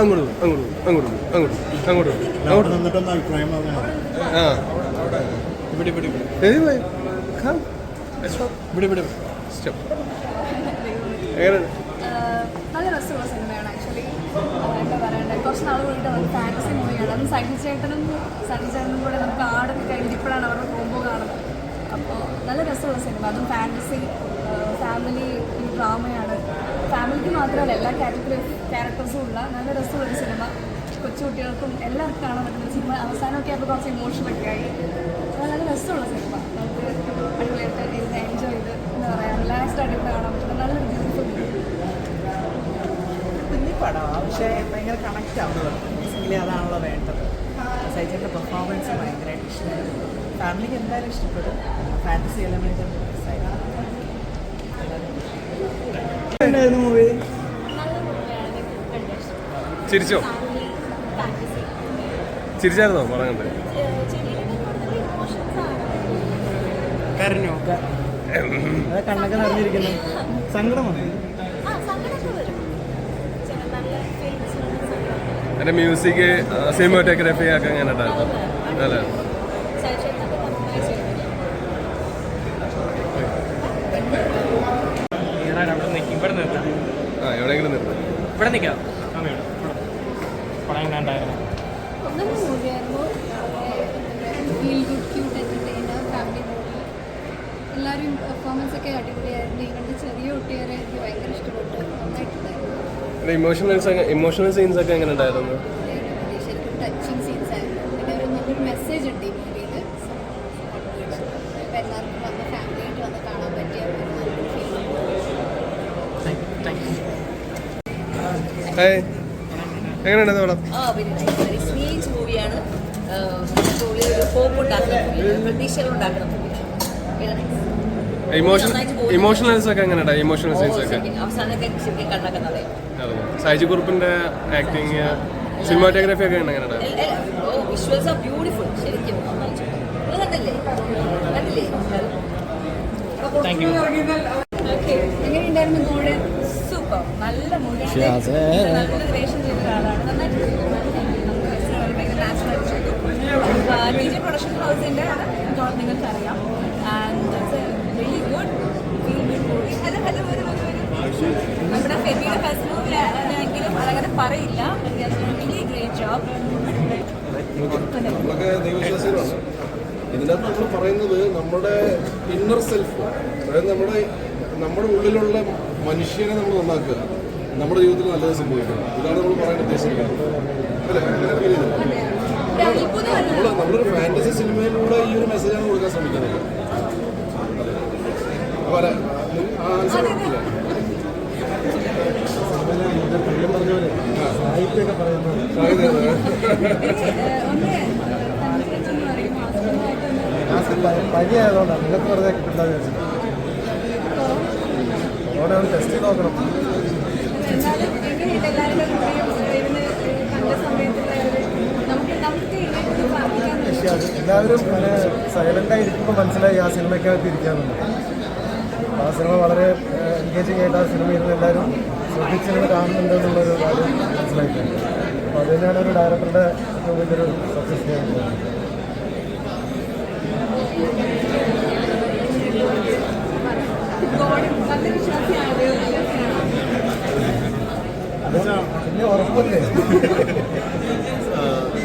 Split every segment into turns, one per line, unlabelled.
അങ്ങോട്ട് അങ്ങോട്ട് അങ്ങോട്ട് അങ്ങോട്ട് അങ്ങോട്ട് അങ്ങോട്ട്
നിന്നിട്ടൊന്ന് അഭിപ്രായം പറഞ്ഞാൽ
ആ.
ഇവിടെ ഇവിടെ ഇവിടെ. ഇവിടെ ഇവിടെ
സ്റ്റെപ്പ് എങ്ങനെയാണ്
നല്ല രസമുള്ള സിനിമയാണ് ആക്ച്വലി എന്താ പറയണ്ടേ കുറച്ച് നാൾ കൂടിയിട്ട് നമുക്ക് ഫാന്റസി മൂവിയാണ് അതും സണ്ണി ചേട്ടനും സണ്ണി ചേട്ടനും കൂടെ നമുക്ക് ആടൊക്കെ കഴിഞ്ഞിട്ട് ഇപ്പോഴാണ് അവരുടെ കോമ്പോ കാണുന്നത്. അപ്പോൾ നല്ല രസമുള്ള സിനിമ. അതും ഫാന്റസി ഫാമിലി ഡ്രാമയാണ് ഫാമിലിക്ക് മാത്രമല്ല എല്ലാ കാറ്റഗറി ക്യാരക്ടേഴ്സും ഉള്ള നല്ല രസമുള്ള ഒരു സിനിമ കൊച്ചുകുട്ടികൾക്കും എല്ലാവർക്കും കാണാൻ പറ്റുന്ന സിനിമ അവസാനമൊക്കെ ആയപ്പോൾ കുറച്ച് ഇമോഷനൊക്കെ ആയി. അപ്പോൾ നല്ല രസമുള്ള സിനിമ നമുക്ക് അടിപൊളിയായിട്ട് ഇരുന്ന് എൻജോയ് ചെയ്ത് എന്താ പറയുക റിലാക്സ്ഡ് ആയിട്ട് കാണാൻ പറ്റുന്ന നല്ലൊരു ബ്യൂട്ടിഫുൾ
പക്ഷേ ഭയങ്കര കണക്റ്റ് ആവുന്നത്. അതാണല്ലോ വേണ്ടത്. പെർഫോമൻസ് ഭയങ്കരമായിട്ട് ഇഷ്ടമായി ഫാമിലിക്ക് എന്തായാലും ഇഷ്ടപ്പെടും. ഫാന്റസി എലമെന്റ് മൂവി
നല്ല മൂവിയാണ് കണ്ടത്
ചിരിച്ചോ? ചിരിച്ചായിരുന്നോ പടം കണ്ട്?
ഇമോഷൻസ് ആണ്
കരഞ്ഞോ?
അത് കണ്ണൊക്കെ നിറഞ്ഞിരിക്കുന്നു. സങ്കടം
എന്റെ മ്യൂസിക് സിനിമാറ്റോഗ്രാഫി ഒക്കെ എങ്ങനെ ഉണ്ടായിരുന്നു? അല്ലേ
സൈചേട്ടനൊക്കെ നന്നായി ചെയ്തു
ഞാൻ അവിടെ നിൽക്കും ഇവിടെ നിർത്താം
ആ എവിടെയെങ്കിലും നിർത്തും.
ഇവിടെ നിൽക്കാം. പടം കണ്ടായിരുന്നു
എല്ലാവരും പെർഫോമൻസ് ഒക്കെ അടിപൊളിയായിരുന്നു. ഇവന്റെ ചെറിയ കുട്ടികളെ എനിക്ക് ഭയങ്കര ഇഷ്ടപ്പെട്ടു. നന്നായിട്ടുണ്ടായിരുന്നു
ഇമോഷണൽ ഇമോഷണൽ സീൻസ് ഒക്കെ എങ്ങനെ ഉണ്ടായിരുന്നു
അടിപൊളി. ശരിക്കും ടച്ചിങ് സീൻസ് ആയിരുന്നു പിന്നെ ഒരു നല്ലൊരു മെസ്സേജ് ഉണ്ട് ഈ മൂവിയിൽ അപ്പോൾ എല്ലാവർക്കും വന്ന് ഫാമിലിയായിട്ട് വന്ന് കാണാൻ പറ്റിയ ഒരു നല്ലൊരു ഫീൽ
താങ്ക് യു
ഏയ് എങ്ങനെയുണ്ടായിരുന്നു പടം
ആ വെരി നൈസ് വെരി സ്വീറ്റ് മൂവിയാണ് മൂവി ഒരു ഹോപ്പ് ഉണ്ടാക്കുന്ന മൂവിയാണ് പ്രതീക്ഷകൾ ഉണ്ടാക്കുന്ന മൂവിയാണ് വെരി നൈസ്
ഇമോഷൻ ഇമോഷണൽസ് ഒക്കെ എങ്ങനെ ഇമോഷണൽ സീൻസ് ഒക്കെ. സായിജി കുറുപ്പിന്റെ ആക്ടിങ് സിനിമാറ്റോഗ്രാഫി ഒക്കെ എങ്ങനെ ഉണ്ടായിരുന്നു
എൽ- എൽ- ഓ വിഷ്വൽസ് ആർ ബ്യൂട്ടിഫുൾ ശരിക്കും കണ്ടില്ലേ? കണ്ടില്ലേ?
എങ്ങനെയുണ്ടായിരുന്നു
സൂപ്പർ നല്ല ചെയ്ത ആളാണ്. നന്നായിട്ട് ടി ജെ പ്രൊഡക്ഷൻ ഹൗസിന്റെ നിങ്ങൾക്ക് അറിയാം ആൻഡ് വെരി ഗുഡ് നമ്മുടെ ഫെബിയുടെ ഫസ്റ്റ് മൂവിയാണെങ്കിലും അതങ്ങനെ പറയില്ല. റിയലി ഗ്രേറ്റ് ജോബ്
നമ്മളൊക്കെ ദൈവവിശ്വാസികളാണ് ഇതിനകത്ത് നമ്മൾ പറയുന്നത് നമ്മുടെ ഇന്നർ സെൽഫ് അതായത് നമ്മുടെ നമ്മുടെ ഉള്ളിലുള്ള മനുഷ്യനെ നമ്മൾ നന്നാക്കുക നമ്മുടെ ജീവിതത്തിൽ നല്ലത് സംഭവിക്കണം ഇതാണ് നമ്മൾ പറയാൻ ഉദ്ദേശിക്കുന്നത് അല്ലേ അങ്ങനെ ഫീൽ നമ്മൾ നമ്മളൊരു ഫാന്റസി സിനിമയിലൂടെ ഈ ഒരു മെസ്സേജാണ് കൊടുക്കാൻ ശ്രമിക്കുന്നത് അല്ല, ആ ആൻസർ
സാഹിത്യമൊക്കെ പറയുന്നത് ഞാൻ പനി ആയതുകൊണ്ടാണ് നിങ്ങൾക്ക് വെറുതെ വിചാരിച്ചത് അവിടെ ഒന്ന് ടെസ്റ്റ് ചെയ്ത് നോക്കണം. പക്ഷേ അത് എല്ലാവരും അങ്ങനെ സൈലന്റ് ഇരിക്കുമ്പോൾ മനസ്സിലായി ആ സിനിമയ്ക്കകത്ത് ഇരിക്കാമെന്ന് ആ സിനിമ വളരെ എൻഗേജിങ് ആയിട്ട് ആ സിനിമ ഇരുന്ന് എല്ലാവരും ശ്രദ്ധിച്ചിരുന്ന് കാണുന്നുണ്ട് എന്നുള്ളൊരു കാര്യം മനസ്സിലായിട്ടുണ്ട്. അപ്പോൾ അത് തന്നെയാണ് ഒരു ഡയറക്ടറുടെ ഏറ്റവും വലിയൊരു സക്സസ് ചെയ്യുന്നത്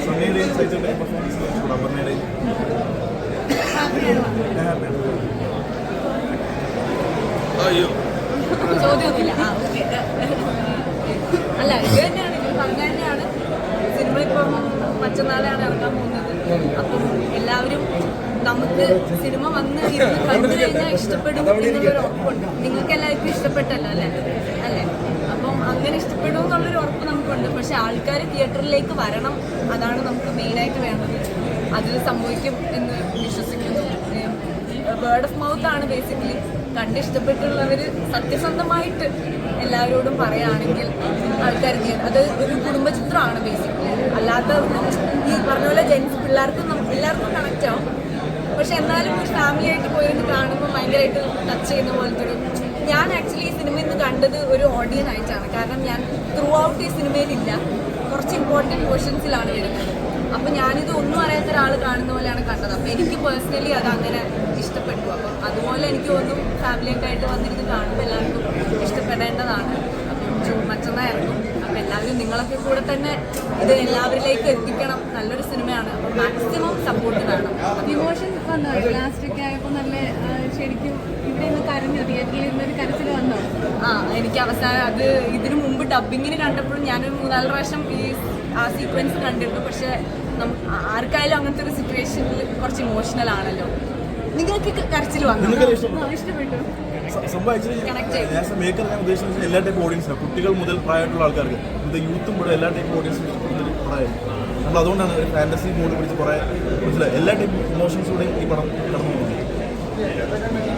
സണ്ണിയുടെയും സൈജന്റെയും പെർഫോമൻസ് അപർണയുടെയും
അയ്യോ
ചോദ്യമൊന്നുമില്ല അല്ല ഇത് തന്നെയാണ്. ഇത് പറഞ്ഞ തന്നെയാണ്. സിനിമ ഇപ്പം മറ്റന്നാളാണ് ഇറങ്ങാൻ പോകുന്നത്. അപ്പം എല്ലാവരും നമുക്ക് സിനിമ വന്ന് ഇരുന്ന് കണ്ടു കഴിഞ്ഞാൽ ഇഷ്ടപ്പെടും എന്നുള്ളൊരു ഉറപ്പുണ്ട്. നിങ്ങൾക്ക് എല്ലാവർക്കും ഇഷ്ടപ്പെട്ടല്ലോ അല്ലേ? അങ്ങനെ ഇഷ്ടപ്പെടും എന്നുള്ളൊരു ഉറപ്പ് നമുക്കുണ്ട്. പക്ഷെ ആൾക്കാർ തിയേറ്ററിലേക്ക് വരണം. അതാണ് നമുക്ക് മെയിനായിട്ട് വേണ്ടത്. അതിൽ സംഭവിക്കും എന്ന് വിശ്വസിക്കുന്നു. വേർഡ് ഓഫ് മൗത്ത് ആണ് ബേസിക്കലി കണ്ട് ഇഷ്ടപ്പെട്ടുള്ളവർ സത്യസന്ധമായിട്ട് എല്ലാവരോടും പറയുകയാണെങ്കിൽ ആൾക്കാർ അത് ഒരു കുടുംബചിത്രമാണ് ബേസിക്കലി അല്ലാത്ത ഈ പറഞ്ഞ പോലെ ജെൻസ് പിള്ളേർക്കും എല്ലാവർക്കും കണക്റ്റ് ആവും. പക്ഷെ എന്നാലും ഒരു ഫാമിലി ആയിട്ട് പോയിരുന്ന് കാണുമ്പോൾ ഭയങ്കരമായിട്ട് ടച്ച് ചെയ്യുന്ന പോലത്തെ ഒരു ഞാൻ ആക്ച്വലി ഈ സിനിമ ഇന്ന് കണ്ടത് ഒരു ഓഡിയൻ ആയിട്ടാണ്. കാരണം ഞാൻ ത്രൂ ഔട്ട് ഈ സിനിമയിലില്ല കുറച്ച് ഇമ്പോർട്ടന്റ് പോർഷൻസിലാണ് വരുന്നത്. അപ്പം ഞാനിത് ഒന്നും അറിയാത്ത ഒരാൾ കാണുന്ന പോലെയാണ് കണ്ടത്. അപ്പം എനിക്ക് പേഴ്സണലി അത് അങ്ങനെ ഇഷ്ടപ്പെട്ടു. അപ്പം അതുപോലെ എനിക്ക് തോന്നുന്നു ഫാമിലിയൊക്കെ ആയിട്ട് വന്നിരുന്ന് കാണുമ്പോൾ എല്ലാവർക്കും എല്ലാവരും നിങ്ങളൊക്കെ കൂടെ തന്നെ ഇത് എല്ലാവരിലേക്ക് എത്തിക്കണം. നല്ലൊരു സിനിമയാണ്. മാക്സിമം സപ്പോർട്ട് വേണം.
ഇമോഷൻ വന്നോ. ലാസ്റ്റ് ഒക്കെ ആയപ്പോൾ നല്ല ആ, ശരിക്കും ഇവിടെ നിന്ന് കരഞ്ഞു. തിയേറ്ററിൽ ഇരുന്നൊരു കരച്ചിൽ വന്നോ.
ആ എനിക്ക് അവസാനം അത് ഇതിനു മുമ്പ് ഡബിങ്ങിന് കണ്ടപ്പോഴും ഞാനൊരു മൂന്നാൽ പ്രാവശ്യം ഈ ആ സീക്വൻസ് കണ്ടിരുന്നു. പക്ഷെ ആർക്കായാലും അങ്ങനത്തെ ഒരു സിറ്റുവേഷനിൽ കുറച്ച് ഇമോഷണൽ ആണല്ലോ. നിങ്ങൾക്ക് കരച്ചിൽ വന്നു.
ഇഷ്ടപ്പെട്ടു.
സംഭവം ആക്ച്വലി ആസ് എ മേക്കർ ഞാൻ ഉദ്ദേശിച്ചത് എല്ലാ ടൈപ്പ് ഓഡിയൻസിനും കുട്ടികൾ മുതൽ പ്രായമായിട്ടുള്ള ആൾക്കാർക്ക് ഇത് യൂത്തും കൂടെ എല്ലാ ടൈപ്പ് ഓഡിയൻസിനും ഇഷ്ടപ്പെടുന്ന പടമായിരുന്നു നമ്മൾ അതുകൊണ്ടാണ് ഒരു ഫാന്റസി മൂഡ് പിടിച്ച് കുറേ മനസ്സിലായി? എല്ലാ ടൈപ്പ് ഇമോഷൻസ് കൂടെ ഈ പടം കടന്നു പോകുന്നത്.